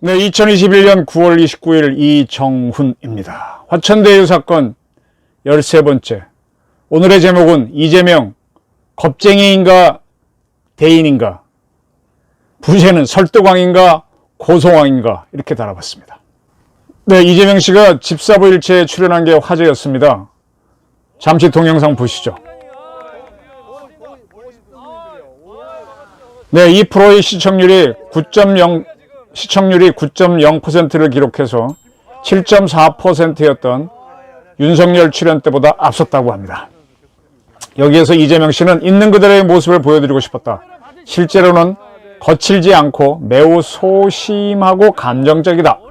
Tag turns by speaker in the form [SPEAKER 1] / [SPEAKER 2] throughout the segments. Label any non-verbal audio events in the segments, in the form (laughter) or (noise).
[SPEAKER 1] 네, 2021년 9월 29일 이정훈입니다. 화천대유 사건 13번째. 오늘의 제목은 이재명 겁쟁이인가 대인인가 부재는 설득왕인가 고소왕인가 이렇게 달아봤습니다. 네, 이재명 씨가 집사부 일체에 출연한 게 화제였습니다. 잠시 동영상 보시죠. 네, 이 프로의 시청률이 9.0 시청률이 9.0%를 기록해서 7.4%였던 윤석열 출연 때보다 앞섰다고 합니다. 여기에서 이재명 씨는 있는 그대로의 모습을 보여드리고 싶었다. 실제로는 거칠지 않고 매우 소심하고 감정적이다.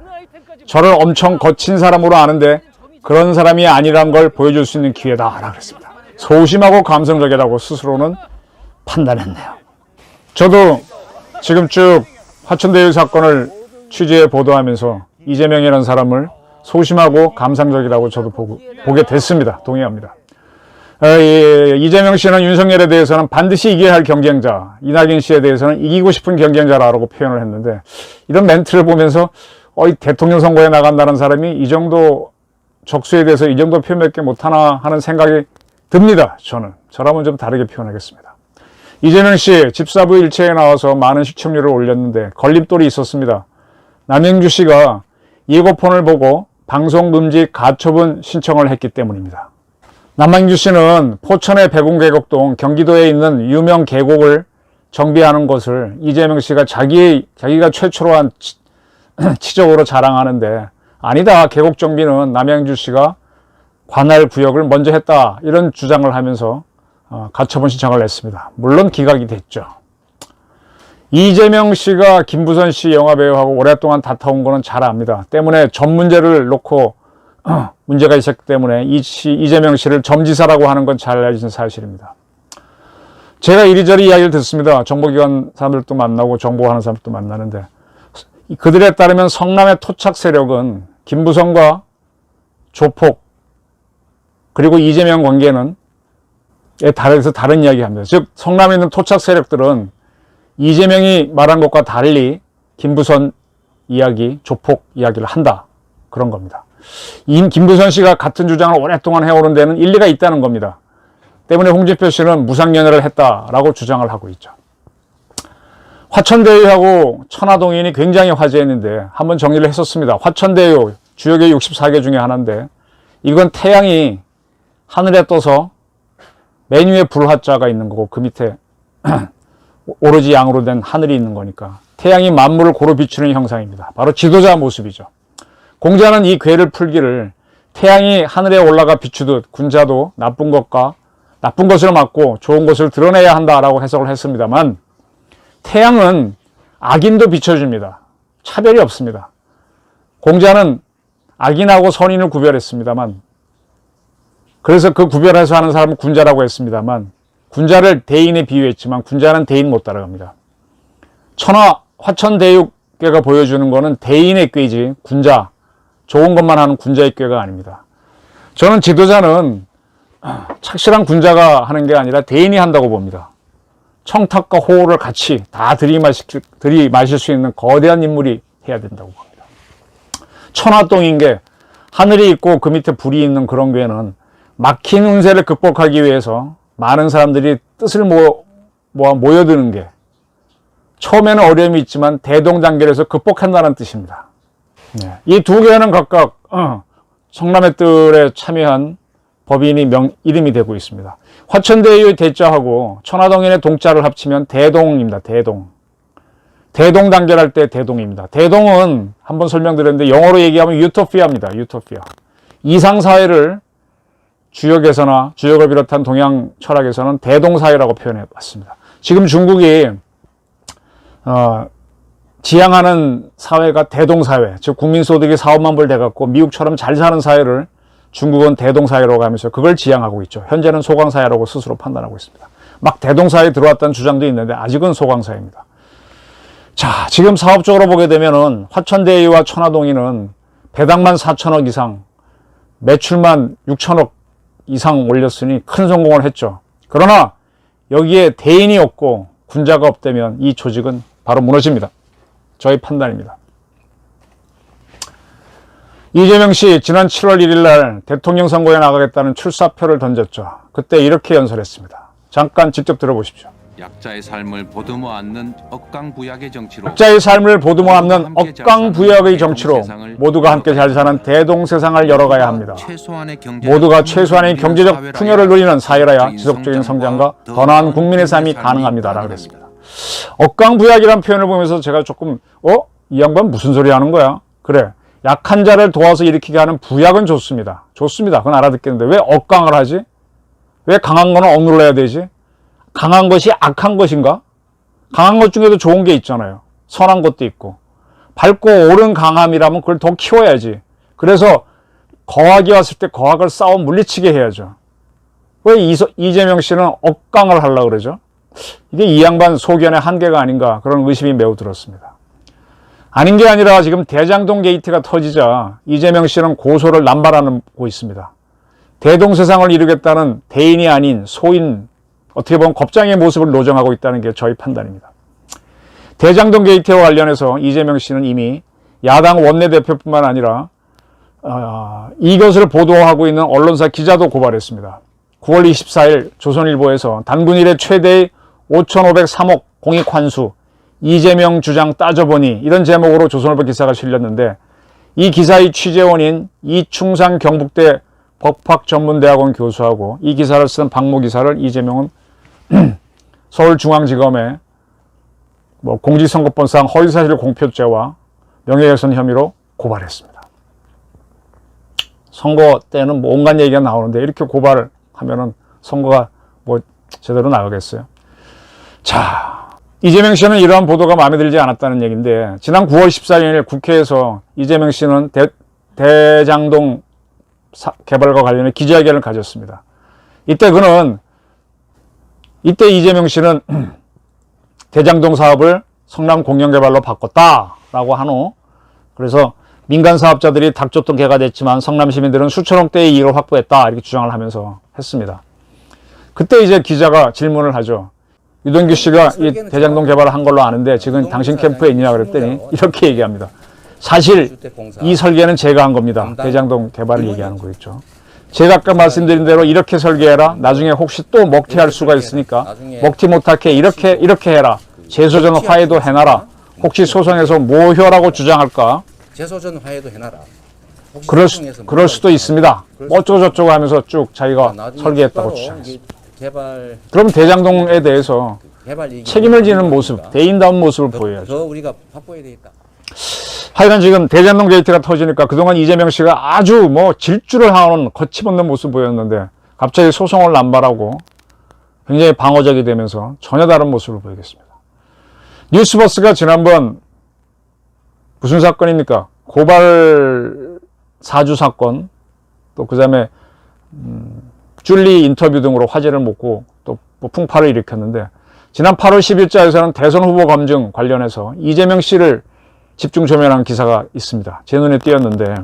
[SPEAKER 1] 저를 엄청 거친 사람으로 아는데 그런 사람이 아니란 걸 보여줄 수 있는 기회다. 라고 그랬습니다. 소심하고 감성적이라고 스스로는 판단했네요. 저도 지금 쭉 화천대유 사건을 취재해 보도하면서 이재명이라는 사람을 소심하고 감상적이라고 저도 보고, 보게 됐습니다. 동의합니다. 어, 이, 이재명 씨는 윤석열에 대해서는 반드시 이겨야 할 경쟁자, 이낙연 씨에 대해서는 이기고 싶은 경쟁자라고 표현을 했는데 이런 멘트를 보면서 어, 이 대통령 선거에 나간다는 사람이 이 정도 적수에 대해서 이 정도 표현밖에 못하나 하는 생각이 듭니다. 저는. 저라면 좀 다르게 표현하겠습니다. 이재명 씨 집사부 일체에 나와서 많은 시청률을 올렸는데 걸림돌이 있었습니다. 남영주 씨가 예고폰을 보고 방송 금지 가처분 신청을 했기 때문입니다. 남영주 씨는 포천의 백운계곡동 경기도에 있는 유명 계곡을 정비하는 것을 이재명 씨가 자기 자기가 최초로 한 (clears throat) 치, 치적으로 자랑하는데 아니다 계곡 정비는 남영주 씨가 관할 구역을 먼저 했다 이런 주장을 하면서 어, 가처분 신청을 냈습니다. 물론 기각이 됐죠. 이재명 씨가 김부선 씨 영화배우하고 오랫동안 다퉈온 거는 잘 압니다. 때문에 전 문제를 놓고 어, (clears throat) 문제가 있었기 때문에 이재명 씨를 점지사라고 하는 건 잘 알려진 사실입니다. 제가 이리저리 이야기를 듣습니다. 정보기관 사람들도 만나고 정보하는 사람들도 만나는데 그들에 따르면 성남의 토착 세력은 김부선과 조폭 그리고 이재명 관계는 에 달해서 다른 이야기 합니다. 즉, 성남에 있는 토착 세력들은 이재명이 말한 것과 달리 김부선 이야기, 조폭 이야기를 한다. 그런 겁니다. 이 김부선 씨가 같은 주장을 오랫동안 해오는 데는 일리가 있다는 겁니다. 때문에 홍준표 씨는 무상연애를 했다라고 주장을 하고 있죠. 화천대유하고 천화동인이 굉장히 화제했는데 한번 정리를 했었습니다. 화천대유 주역의 64개 중에 하나인데 이건 태양이 하늘에 떠서 맨 위에 불화자가 있는 거고 그 밑에 (clears throat) 오로지 양으로 된 하늘이 있는 거니까 태양이 만물을 고루 비추는 형상입니다. 바로 지도자 모습이죠. 공자는 이 괴를 풀기를 태양이 하늘에 올라가 비추듯 군자도 나쁜 것과 나쁜 것을 막고 좋은 것을 드러내야 한다라고 해석을 했습니다만 태양은 악인도 비춰줍니다. 차별이 없습니다. 공자는 악인하고 선인을 구별했습니다만 그래서 그 구별해서 하는 사람은 군자라고 했습니다만 군자를 대인에 비유했지만 군자는 대인 못 따라갑니다. 천하 화천대육괴가 보여주는 것은 대인의 꾀지 군자 좋은 것만 하는 군자의 꾀가 아닙니다. 저는 지도자는 착실한 군자가 하는 게 아니라 대인이 한다고 봅니다. 청탁과 호호를 같이 다 들이마실, 들이마실 수 있는 거대한 인물이 해야 된다고 봅니다. 천하동인 게 하늘이 있고 그 밑에 불이 있는 그런 괴는 막힌 운세를 극복하기 위해서 많은 사람들이 뜻을 모, 모아 모여드는 게 처음에는 어려움이 있지만 대동단결해서 극복한다는 뜻입니다. 네. 이두 개는 각각 어, 성남의 뜰에 참여한 법인이 명, 이름이 되고 있습니다. 화천대유의 대자하고 천화동인의 동자를 합치면 대동입니다. 대동. 대동 단결할 때 대동입니다. 대동은 한번 설명드렸는데 영어로 얘기하면 유토피아입니다. 유토피아. 이상 사회를 주역에서나 주역을 비롯한 동양 철학에서는 대동 사회라고 표현해 봤습니다. 지금 중국이 어, 지향하는 사회가 대동 사회, 즉 국민 소득이 4, 5만 불 돼 갖고 미국처럼 잘 사는 사회를 중국은 대동사회라고 하면서 그걸 지향하고 있죠. 현재는 소강사회라고 스스로 판단하고 있습니다. 막 대동사회에 들어왔다는 주장도 있는데 아직은 소강사회입니다. 자, 지금 사업적으로 보게 되면은 화천대유와 천화동인은 배당만 4천억 이상 매출만 6천억 이상 올렸으니 큰 성공을 했죠. 그러나 여기에 대인이 없고 군자가 없다면 이 조직은 바로 무너집니다. 저희 판단입니다. 이재명 씨 지난 7월 1일 날 대통령 선거에 나가겠다는 출사표를 던졌죠. 그때 이렇게 연설했습니다. 잠깐 직접 들어보십시오.
[SPEAKER 2] 약자의 삶을 보듬어 안는 억강부약의 정치로
[SPEAKER 1] 각자의 삶을 보듬어 안는 억강부약의 정치로 모두가 함께 잘 사는 대동세상을 열어가야 합니다. 모두가 최소한의 경제적 풍요를 누리는 사회라야 지속적인 성장과 더 나은 국민의 삶이 가능합니다라 그랬습니다. 억강부약이라는 표현을 보면서 제가 조금 어? 이 양반 무슨 소리 하는 거야? 그래. 약한 자를 도와서 일으키게 하는 부약은 좋습니다. 좋습니다. 그건 알아듣겠는데 왜 억강을 하지? 왜 강한 거는 억눌러야 되지? 강한 것이 악한 것인가? 강한 것 중에도 좋은 게 있잖아요. 선한 것도 있고. 밝고 옳은 강함이라면 그걸 더 키워야지. 그래서 거학이 왔을 때 거학을 싸워 물리치게 해야죠. 왜 이서- 이재명 씨는 억강을 하려고 그러죠? 이게 이 양반 소견의 한계가 아닌가 그런 의심이 매우 들었습니다. 아닌 게 아니라 지금 대장동 게이트가 터지자 이재명 씨는 고소를 남발하고 있습니다. 대동세상을 이루겠다는 대인이 아닌 소인 어떻게 보면 겁장의 모습을 노정하고 있다는 게 저희 판단입니다. 대장동 게이트와 관련해서 이재명 씨는 이미 야당 원내대표뿐만 아니라 어, 이것을 보도하고 있는 언론사 기자도 고발했습니다. 9월 24일 조선일보에서 단군 일의 최대의 5,503억 공익 환수 이재명 주장 따져보니 이런 제목으로 조선일보 기사가 실렸는데 이 기사의 취재원인 이충상 경북대 법학전문대학원 교수하고 이 기사를 쓴 박모 기사를 이재명은 (clears throat) 서울중앙지검에 뭐 공직선거법상 허위사실 공표죄와 명예훼손 혐의로 고발했습니다. 선거 때는 뭐 온갖 얘기가 나오는데 이렇게 고발을 하면은 선거가 뭐 제대로 나가겠어요. 자, 이재명 씨는 이러한 보도가 마음에 들지 않았다는 얘기인데 지난 9월 14일 국회에서 이재명 씨는 대, 대장동 사- 개발과 관련해 기자회견을 가졌습니다. 이때 그는 이때 이재명 씨는 (clears throat) 대장동 사업을 성남 공영개발로 바꿨다라고 한 후 그래서 민간 사업자들이 닥쳤던 개가 됐지만 성남 시민들은 수천억대의 이익을 확보했다 이렇게 주장을 하면서 했습니다. 그때 이제 기자가 질문을 하죠. 유동규 씨가 이 대장동 개발을 한 걸로 아는데 지금 당신 캠프에 있냐 그랬더니 이렇게 얘기합니다. 사실 이 설계는 제가 한 겁니다. 대장동 개발을 얘기하는 거겠죠. 제가 아까 말씀드린 대로 이렇게 설계해라. 나중에 혹시 또 먹튀할 수가 있으니까 먹튀 못하게 이렇게 이렇게 해라. 재소전 화해도 해놔라. 혹시 소송에서 모효라고 주장할까?
[SPEAKER 3] 재소전 화해도 해놔라.
[SPEAKER 1] 그럴, 수, 그럴 수도 있습니다.
[SPEAKER 3] 그럴 수도
[SPEAKER 1] 어쩌고 저쩌고 하면서 쭉 자기가 설계했다고 주장했습니다.
[SPEAKER 3] 개발
[SPEAKER 1] 그럼 대장동에 대해서
[SPEAKER 3] 개발 얘기
[SPEAKER 1] 책임을 지는 모습, 대인다운 모습을
[SPEAKER 3] 더,
[SPEAKER 1] 보여야죠.
[SPEAKER 3] 더 우리가 확보해야 되겠다.
[SPEAKER 1] 하여간 지금 대장동 게이트가 터지니까 그동안 이재명 씨가 아주 뭐 질주를 하는 거침없는 모습 보였는데 갑자기 소송을 남발하고 굉장히 방어적이 되면서 전혀 다른 모습을 보이겠습니다. 뉴스버스가 지난번 무슨 사건입니까? 고발 사주 사건 또 그 다음에 음, 줄리 인터뷰 등으로 화제를 모고 또뭐 풍파를 일으켰는데 지난 8월 10일자에서는 대선 후보 검증 관련해서 이재명 씨를 집중 조명한 기사가 있습니다. 제 눈에 띄었는데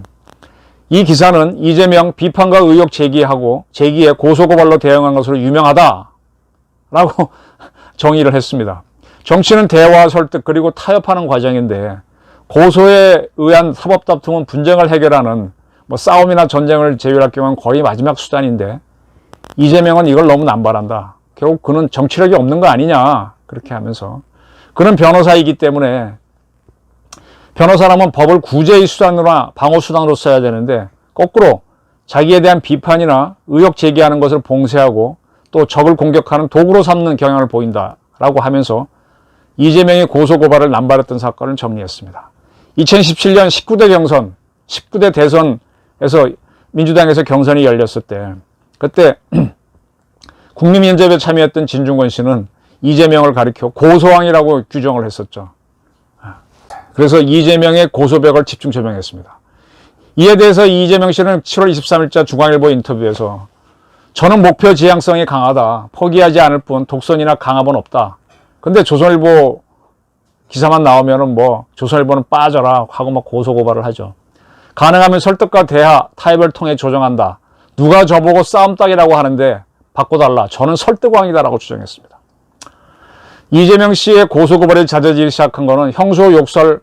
[SPEAKER 1] 이 기사는 이재명 비판과 의혹 제기하고 제기에 고소고발로 대응한 것으로 유명하다라고 (laughs) 정의를 했습니다. 정치는 대화, 설득 그리고 타협하는 과정인데 고소에 의한 사법 다툼은 분쟁을 해결하는 뭐 싸움이나 전쟁을 제외할 경우는 거의 마지막 수단인데 이재명은 이걸 너무 남발한다. 결국 그는 정치력이 없는 거 아니냐 그렇게 하면서 그는 변호사이기 때문에 변호사라면 법을 구제의 수단으로나 방어 수단으로 써야 되는데 거꾸로 자기에 대한 비판이나 의혹 제기하는 것을 봉쇄하고 또 적을 공격하는 도구로 삼는 경향을 보인다라고 하면서 이재명의 고소고발을 남발했던 사건을 정리했습니다. 2017년 19대 경선, 19대 대선에서 민주당에서 경선이 열렸을 때 그때 (clears throat) 국민면접에 참여했던 진중권 씨는 이재명을 가리켜 고소왕이라고 규정을 했었죠. 그래서 이재명의 고소백을 집중 조명했습니다. 이에 대해서 이재명 씨는 7월 23일자 중앙일보 인터뷰에서 저는 목표 지향성이 강하다. 포기하지 않을 뿐 독선이나 강압은 없다. 근데 조선일보 기사만 나오면은 뭐 조선일보는 빠져라 하고 막 고소고발을 하죠. 가능하면 설득과 대화, 타협을 통해 조정한다. 누가 저보고 싸움 딱이라고 하는데 바꿔달라. 저는 설득왕이다라고 주장했습니다. 이재명 씨의 고소고발이 잦아지기 시작한 것은 형소 욕설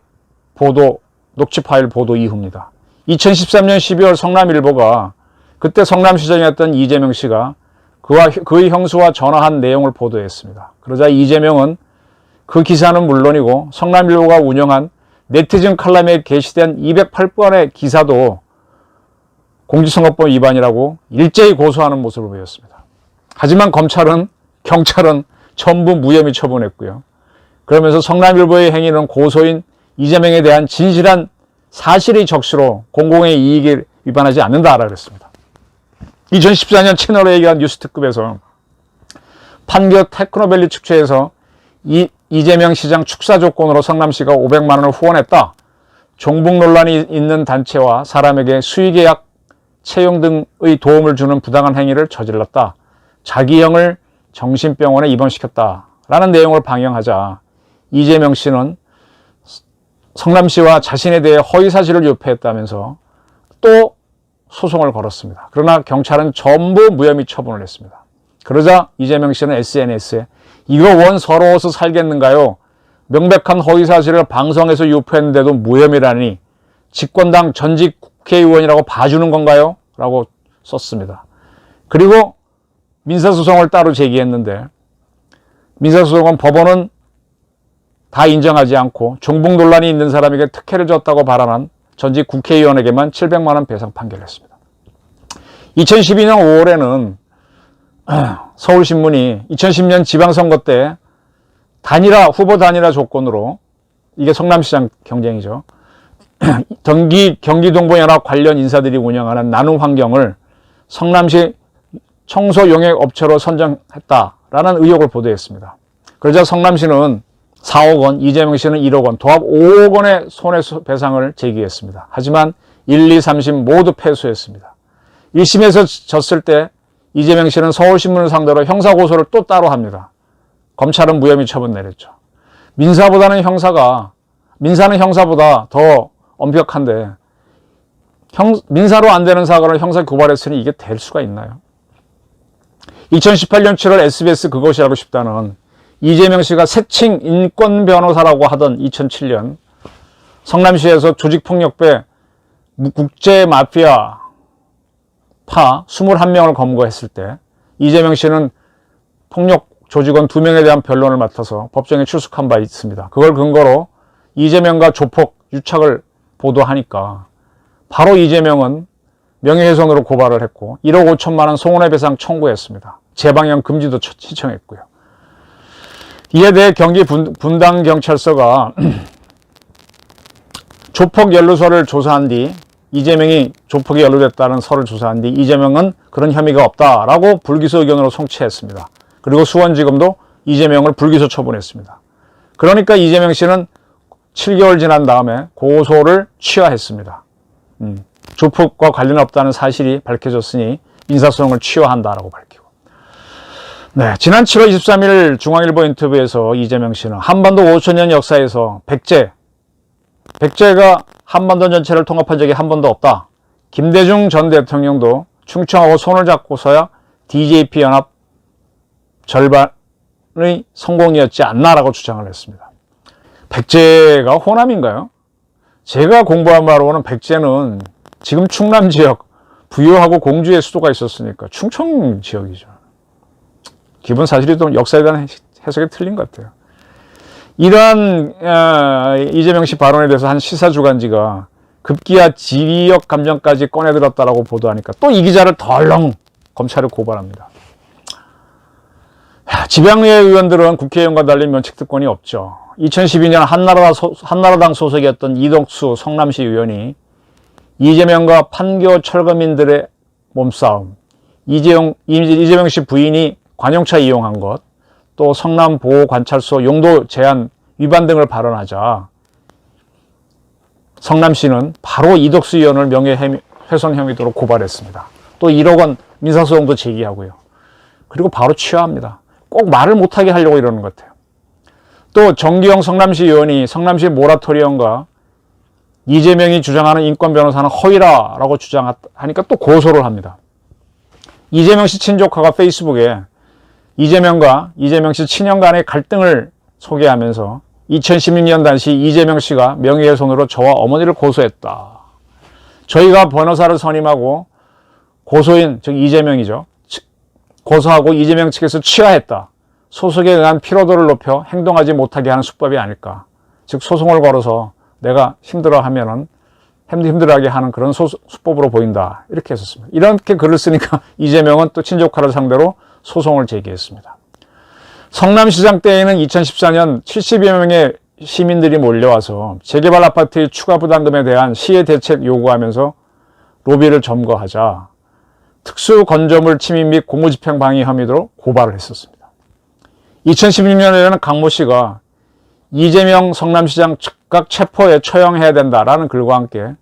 [SPEAKER 1] 보도, 녹취 파일 보도 이후입니다. 2013년 12월 성남일보가 그때 성남시장이었던 이재명 씨가 그와 그의 형수와 전화한 내용을 보도했습니다. 그러자 이재명은 그 기사는 물론이고 성남일보가 운영한 네티즌 칼럼에 게시된 208번의 기사도 공직선거법 위반이라고 일제히 고소하는 모습을 보였습니다. 하지만 검찰은 경찰은 전부 무혐의 처분했고요. 그러면서 성남일보의 행위는 고소인 이재명에 대한 진실한 사실의 적시로 공공의 이익을 위반하지 않는다라 그랬습니다. 2014년 채널에 얘기한 뉴스 특급에서 판교 테크노밸리 축제에서 이, 이재명 시장 축사 조건으로 성남시가 500만 원을 후원했다. 종북 논란이 있는 단체와 사람에게 수의계약 채용 등의 도움을 주는 부당한 행위를 저질렀다. 자기형을 정신병원에 입원시켰다. 라는 내용을 방영하자 이재명 씨는 성남시와 자신에 대해 허위사실을 유포했다면서 또 소송을 걸었습니다. 그러나 경찰은 전부 무혐의 처분을 했습니다. 그러자 이재명 씨는 SNS에 이거 원 서러워서 살겠는가요? 명백한 허위사실을 방송에서 유포했는데도 무혐의라니 집권당 전직 국회의원이라고 봐주는 건가요? 라고 썼습니다. 그리고 민사소송을 따로 제기했는데 민사소송은 법원은 다 인정하지 않고 종북 논란이 있는 사람에게 특혜를 줬다고 발언한 전직 국회의원에게만 700만 원 배상 판결을 했습니다. 2012년 5월에는 (clears throat) 서울신문이 2010년 지방선거 때 단일화 후보 단일화 조건으로 이게 성남시장 경쟁이죠. (clears throat) 경기 경기동부연합 관련 인사들이 운영하는 나눔 환경을 성남시 청소 용역 업체로 선정했다라는 의혹을 보도했습니다. 그러자 성남시는 4억 원, 이재명 씨는 1억 원, 도합 5억 원의 손해배상을 제기했습니다. 하지만 1, 2, 3심 모두 패소했습니다. 1심에서 졌을 때 이재명 씨는 서울신문을 상대로 형사고소를 또 따로 합니다. 검찰은 무혐의 처분 내렸죠. 민사보다는 형사가, 민사는 형사보다 더 엄격한데, 형, 민사로 안 되는 사과를 형사 고발했으니 이게 될 수가 있나요? 2018년 7월 SBS 그것이 알고 싶다는 이재명 씨가 새칭 인권 변호사라고 하던 2007년 성남시에서 조직폭력배 국제 마피아 파 21명을 검거했을 때 이재명 씨는 폭력 조직원 2명에 대한 변론을 맡아서 법정에 출석한 바 있습니다. 그걸 근거로 이재명과 조폭 유착을 보도하니까 바로 이재명은 명예훼손으로 고발을 했고 1억 5천만 원 손해배상 청구했습니다. 재방영 금지도 시청했고요. 이에 대해 경기 분, 분당경찰서가 (clears throat) 조폭 연루서를 조사한 뒤 이재명이 조폭에 연루됐다는 서를 조사한 뒤 이재명은 그런 혐의가 없다라고 불기소 의견으로 송치했습니다. 그리고 수원지검도 이재명을 불기소 처분했습니다. 그러니까 이재명 씨는 7개월 지난 다음에 고소를 취하했습니다. 음, 조폭과 관련 없다는 사실이 밝혀졌으니 인사소송을 취하한다라고 밝히고. 네, 지난 7월 23일 중앙일보 인터뷰에서 이재명 씨는 한반도 5천년 역사에서 백제, 백제가 한반도 전체를 통합한 적이 한 번도 없다. 김대중 전 대통령도 충청하고 손을 잡고서야 DJP 연합 절반의 성공이었지 않나라고 주장을 했습니다. 백제가 호남인가요? 제가 공부한 바로는 백제는 지금 충남 지역 부여하고 공주의 수도가 있었으니까 충청 지역이죠. 기본 사실이 좀 역사에 대한 해석이 틀린 것 같아요. 이러한 어, 이재명 씨 발언에 대해서 한 시사주간지가 급기야 지역 감정까지 꺼내들었다라고 보도하니까 또 이 기자를 덜렁 검찰에 고발합니다. 야, 지방의회 의원들은 국회의원과 달리 면책 특권이 없죠. 2012년 한나라당, 소, 한나라당 소속이었던 이덕수 성남시 의원이 이재명과 판교 철거민들의 몸싸움, 이재용, 이재명 씨 부인이 관용차 이용한 것, 또 성남 보호관찰소 용도 제한 위반 등을 발언하자 성남시는 바로 이덕수 의원을 명예훼손 혐의도로 고발했습니다. 또 1억 원 민사소송도 제기하고요. 그리고 바로 취하합니다. 꼭 말을 못하게 하려고 이러는 것 같아요. 또 정기영 성남시 의원이 성남시 모라토리엄과 이재명이 주장하는 인권 변호사는 허위라라고 주장하니까 또 고소를 합니다. 이재명 씨 친조카가 페이스북에 이재명과 이재명 씨 친형 간의 갈등을 소개하면서 2016년 당시 이재명 씨가 명예훼손으로 저와 어머니를 고소했다. 저희가 변호사를 선임하고 고소인, 즉 이재명이죠. 치- 고소하고 이재명 측에서 취하했다. 소속에 의한 피로도를 높여 행동하지 못하게 하는 수법이 아닐까. 즉 소송을 걸어서 내가 힘들어하면은 힘- 힘들어하게 하는 그런 소, 수법으로 보인다. 이렇게 했었습니다. 이렇게 글을 쓰니까 (laughs) 이재명은 또 친족화를 상대로 소송을 제기했습니다. 성남시장 때에는 2014년 70여 명의 시민들이 몰려와서 재개발 아파트의 추가 부담금에 대한 시의 대책 요구하면서 로비를 점거하자 특수 건조물 침입 및 공무집행 방해 혐의로 고발을 했었습니다. 2016년에는 강모 씨가 이재명 성남시장 즉각 체포에 처형해야 된다라는 글과 함께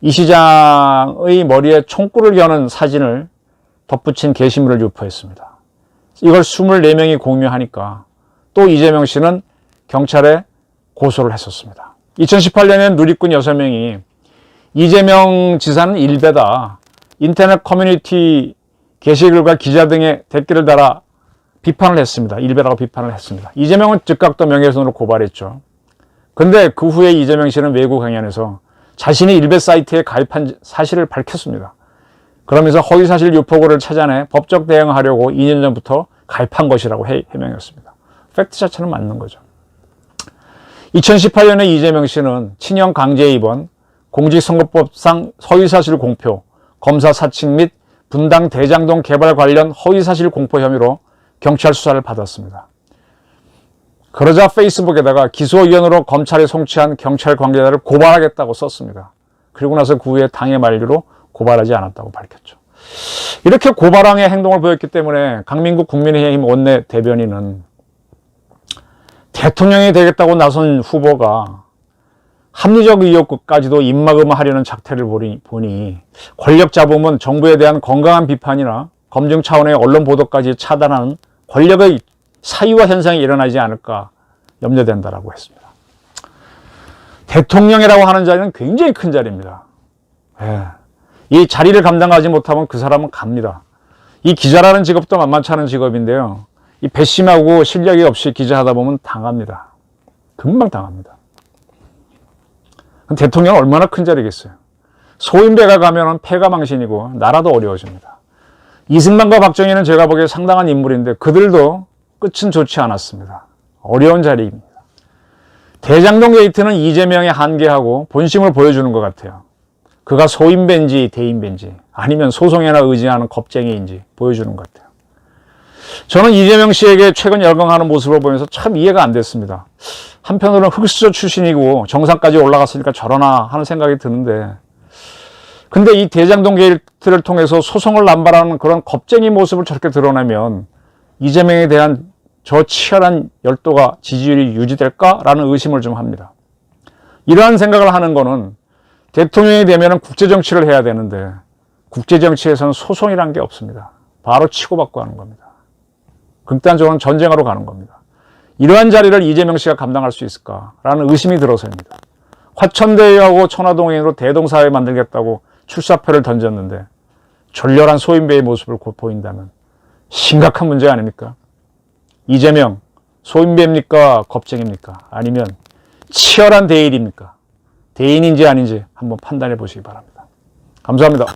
[SPEAKER 1] 이 시장의 머리에 총구를 겨는 사진을 덧붙인 게시물을 유포했습니다. 이걸 24명이 공유하니까 또 이재명 씨는 경찰에 고소를 했었습니다. 2018년에는 누리꾼 6명이 이재명 지사는 일배다. 인터넷 커뮤니티 게시글과 기자 등의 댓글을 달아 비판을 했습니다. 일배라고 비판을 했습니다. 이재명은 즉각 또 명예훼손으로 고발했죠. 근데 그 후에 이재명 씨는 외부 강연에서 자신이 일배 사이트에 가입한 사실을 밝혔습니다. 그러면서 허위사실 유포고를 찾아내 법적 대응하려고 2년 전부터 가입한 것이라고 해, 해명했습니다. 팩트 자체는 맞는 거죠. 2018년에 이재명 씨는 친형 강제 입원, 공직선거법상 허위사실 공표, 검사 사칭 및 분당 대장동 개발 관련 허위사실 공포 혐의로 경찰 수사를 받았습니다. 그러자 페이스북에다가 기소위원으로 검찰에 송치한 경찰 관계자를 고발하겠다고 썼습니다. 그리고 나서 그 후에 당의 만류로 고발하지 않았다고 밝혔죠. 이렇게 고발항의 행동을 보였기 때문에 강민국 국민의힘 원내 대변인은 대통령이 되겠다고 나선 후보가 합리적 의혹까지도 입막음하려는 작태를 보니 권력 잡음은 정부에 대한 건강한 비판이나 검증 차원의 언론 보도까지 차단하는 권력의 사유화 현상이 일어나지 않을까 염려된다라고 했습니다. 대통령이라고 하는 자리는 굉장히 큰 자리입니다. 예. 이 자리를 감당하지 못하면 그 사람은 갑니다. 이 기자라는 직업도 만만치 않은 직업인데요. 이 배심하고 실력이 없이 기자하다 보면 당합니다. 금방 당합니다. 그럼 대통령은 얼마나 큰 자리겠어요. 소인배가 가면은 패가 망신이고 나라도 어려워집니다. 이승만과 박정희는 제가 보기에 상당한 인물인데 그들도 끝은 좋지 않았습니다. 어려운 자리입니다. 대장동 게이트는 이재명의 한계하고 본심을 보여주는 것 같아요. 그가 소인배인지 대인배인지 아니면 소송에나 의지하는 겁쟁이인지 보여주는 것 같아요. 저는 이재명 씨에게 최근 열광하는 모습을 보면서 참 이해가 안 됐습니다. 한편으로는 흑수저 출신이고 정상까지 올라갔으니까 저러나 하는 생각이 드는데 근데 이 대장동 게이트를 통해서 소송을 남발하는 그런 겁쟁이 모습을 저렇게 드러내면 이재명에 대한 저 치열한 열도가 지지율이 유지될까라는 의심을 좀 합니다. 이러한 생각을 하는 거는 대통령이 되면 국제정치를 해야 되는데 국제정치에서는 소송이란 게 없습니다. 바로 치고받고 하는 겁니다. 극단적으로는 전쟁하러 가는 겁니다. 이러한 자리를 이재명 씨가 감당할 수 있을까라는 의심이 들어서입니다. 화천대유하고 천화동행으로 대동사회 만들겠다고 출사표를 던졌는데 졸렬한 소인배의 모습을 곧 보인다면 심각한 문제 아닙니까? 이재명 소인배입니까? 겁쟁입니까? 아니면 치열한 대일입니까? 대인인지 아닌지 한번 판단해 보시기 바랍니다. 감사합니다.